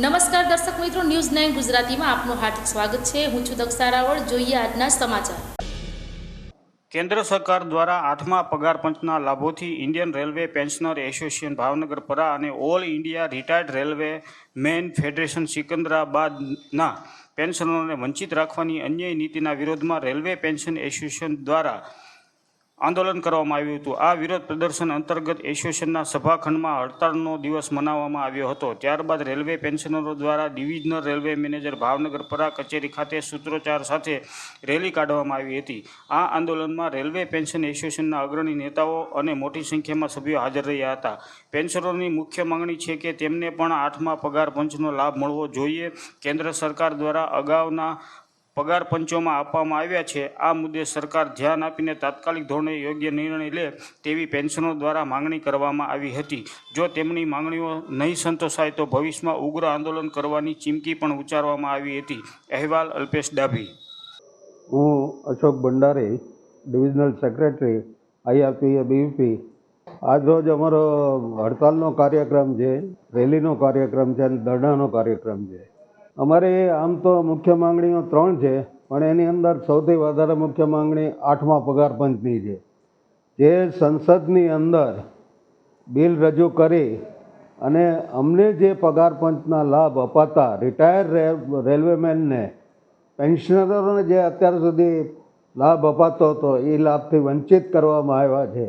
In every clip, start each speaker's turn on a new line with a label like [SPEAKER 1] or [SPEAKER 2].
[SPEAKER 1] નમસ્કાર દર્શક મિત્રો ન્યૂઝ નાઇન ગુજરાતીમાં આપનું હાર્દિક સ્વાગત છે. હું છું દક્ષા રાવળ. જોઈએ આજના સમાચાર.
[SPEAKER 2] કેન્દ્ર સરકાર દ્વારા આઠમા પગાર પંચના લાભોથી Indian railway pensioner association Bhavnagar Para અને all India retired railway men federation સિકંદરાબાદના પેન્શનરોને વંચિત રાખવાની અન્યાય નીતિના વિરોધમાં રેલવે પેન્શન એસોસિએશન દ્વારા આંદોલન કરવામાં આવ્યું હતું. આ વિરોધ પ્રદર્શન અંતર્ગત એસોસિએશનના સભાખંડમાં હડતાળનો દિવસ મનાવવામાં આવ્યો હતો. ત્યારબાદ રેલવે પેન્શનરો દ્વારા ડિવિઝનલ રેલવે મેનેજર ભાવનગર પરા કચેરી ખાતે સૂત્રોચ્ચાર સાથે રેલી કાઢવામાં આવી હતી. આ આંદોલનમાં રેલવે પેન્શન એસોસિએશનના અગ્રણી નેતાઓ અને મોટી સંખ્યામાં સભ્યો હાજર રહ્યા હતા. પેન્શનરોની મુખ્ય માંગણી છે કે તેમને પણ આઠમા પગાર પંચનો લાભ મળવો જોઈએ. કેન્દ્ર સરકાર દ્વારા અગાઉના પગાર પંચોમાં આપવામાં આવ્યા છે. આ મુદ્દે સરકાર ધ્યાન આપીને તાત્કાલિક ધોરણે યોગ્ય નિર્ણય લે તેવી પેન્શનો દ્વારા માંગણી કરવામાં આવી હતી. જો તેમની માંગણીઓ નહીં સંતોષાય તો ભવિષ્યમાં ઉગ્ર આંદોલન કરવાની ચીમકી પણ ઉચ્ચારવામાં આવી હતી. અહેવાલ અલ્પેશ ડાભી.
[SPEAKER 3] હું Ashok Bhandari, divisional secretary, IRP BP આજરોજ અમારો હડતાલનો કાર્યક્રમ છે, રેલીનો કાર્યક્રમ છે અને ધરણાનો કાર્યક્રમ છે. અમારે આમ તો મુખ્ય માંગણીઓ ત્રણ છે, પણ એની અંદર સૌથી વધારે મુખ્ય માંગણી આઠમા પગાર પંચની છે. જે સંસદની અંદર બિલ રજૂ કરી અને અમને જે પગાર પંચના લાભ અપાતા રિટાયર રેલવેમેનને પેન્શનરોને જે અત્યાર સુધી લાભ અપાતો હતો, એ લાભથી વંચિત કરવામાં આવ્યા છે.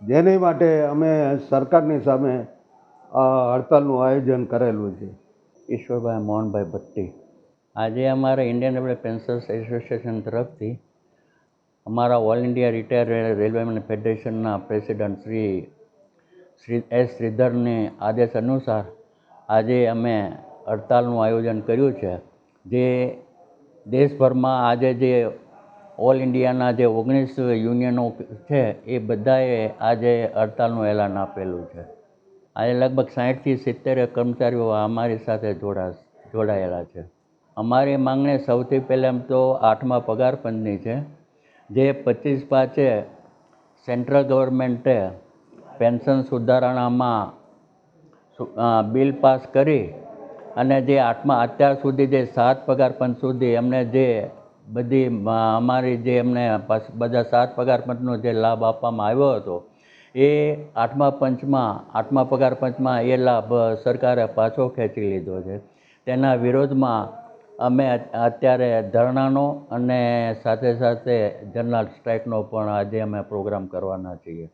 [SPEAKER 3] જેની માટે અમે સરકારની સામે હડતાલનું આયોજન કરેલું છે.
[SPEAKER 4] ઈશ્વરભાઈ મોહનભાઈ ભટ્ટી. આજે અમારા ઇન્ડિયન રેલવે પેન્શનર્સ એસોસિએશન તરફથી અમારા ઓલ ઇન્ડિયા રિટાયર રેલવેમેન ફેડરેશનના પ્રેસિડન્ટ શ્રી શ્રી એસ શ્રીધરની આદેશ અનુસાર આજે અમે હડતાલનું આયોજન કર્યું છે. જે દેશભરમાં આજે જે ઓલ ઇન્ડિયાના જે ઓગણીસ યુનિયનો છે, એ બધાએ આજે હડતાલનું એલાન આપેલું છે. આજે લગભગ સાઠથી સિત્તેર કર્મચારીઓ અમારી સાથે જોડા જોડાયેલા છે. અમારી માંગણી સૌથી પહેલાં તો આઠમા પગાર પંચની છે, જે પચીસ પાંચે સેન્ટ્રલ ગવર્મેન્ટે પેન્શન સુધારણામાં બિલ પાસ કરી અને જે આઠમા, અત્યાર સુધી જે સાત પગાર પંચ સુધી એમને જે બધી અમારી જે એમને બધા સાત પગાર પંચનો જે લાભ આપવામાં આવ્યો હતો એ આઠમા પંચમાં, આઠમા પગાર પંચમાં એ લાભ સરકારે પાછો ખેંચી લીધો છે. તેના વિરોધમાં અમે અત્યારે ધરણાનો અને સાથે સાથે જનરલ સ્ટ્રાઇકનો પણ આજે અમે પ્રોગ્રામ કરવાના છીએ.